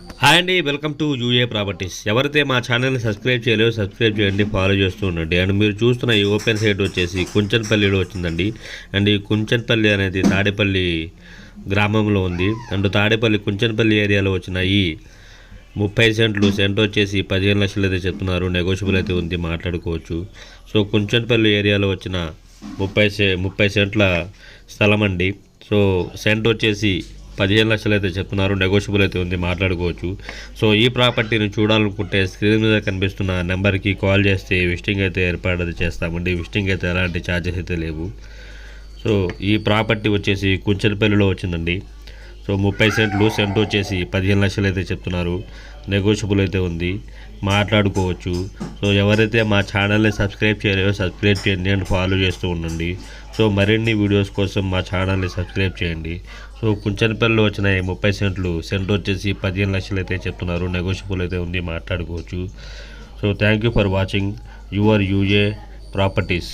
Hi అండి welcome to UA properties. ఎవరైతే మా ఛానల్ని సబ్స్క్రైబ్ చేయలేదో సబ్స్క్రైబ్ చేయండి ఫాలో చేస్తూ ఉండండి. అండ్ మీరు చూస్తున్న ఈ ఓపెన్ సైట్ వచ్చేసి కుంచన్పల్లిలో వచ్చిందండి. అండ్ ఈ కుంచన్పల్లి అనేది తాడేపల్లి గ్రామంలో ఉంది. అండ్ తాడేపల్లి కుంచన్పల్లి ఏరియాలో వచ్చిన ఈ ముప్పై సెంట్లు సెంట్ వచ్చేసి పదిహేను లక్షలు అయితే చెప్తున్నారు. నెగోషియబుల్ అయితే ఉంది మాట్లాడుకోవచ్చు. సో కుంచన్పల్లి ఏరియాలో వచ్చిన ముప్పై సె ముప్పై సెంట్ల స్థలం అండి. సో సెంట్ వచ్చేసి పదిహేను లక్షలు అయితే చెప్తున్నారు. నెగోషియబుల్ అయితే ఉంది మాట్లాడుకోవచ్చు. సో ఈ ప్రాపర్టీని చూడాలనుకుంటే స్క్రీన్ మీద కనిపిస్తున్న నెంబర్కి కాల్ చేస్తే విజిటింగ్ అయితే ఏర్పాటు చేస్తామండి. విజిటింగ్ అయితే ఎలాంటి ఛార్జెస్ అయితే లేవు. సో ఈ ప్రాపర్టీ వచ్చేసి కుంచెలపల్లిలో వచ్చిందండి. సో ముప్పై సెంట్లు సెంట్ వచ్చేసి పదిహేను లక్షలు అయితే చెప్తున్నారు. నెగోషియబుల్ అయితే ఉంది. మాట్లాడుకోవచ్చు. సో ఎవరైతే మా ఛానల్ని సబ్స్క్రైబ్ చేయలేదో సబ్స్క్రైబ్ చేయండి అండ్ ఫాలో చేస్తూ ఉండండి. సో మరిన్ని వీడియోస్ కోసం మా ఛానల్ని సబ్స్క్రైబ్ చేయండి. సో కుంచనపల్లిలో వచ్చిన ముప్పై సెంట్లు సెంట్ వచ్చేసి పదిహేను లక్షలు అయితే చెప్తున్నారు. నెగోషియబుల్ అయితే ఉంది. మాట్లాడుకోవచ్చు. So thank you for watching your UA properties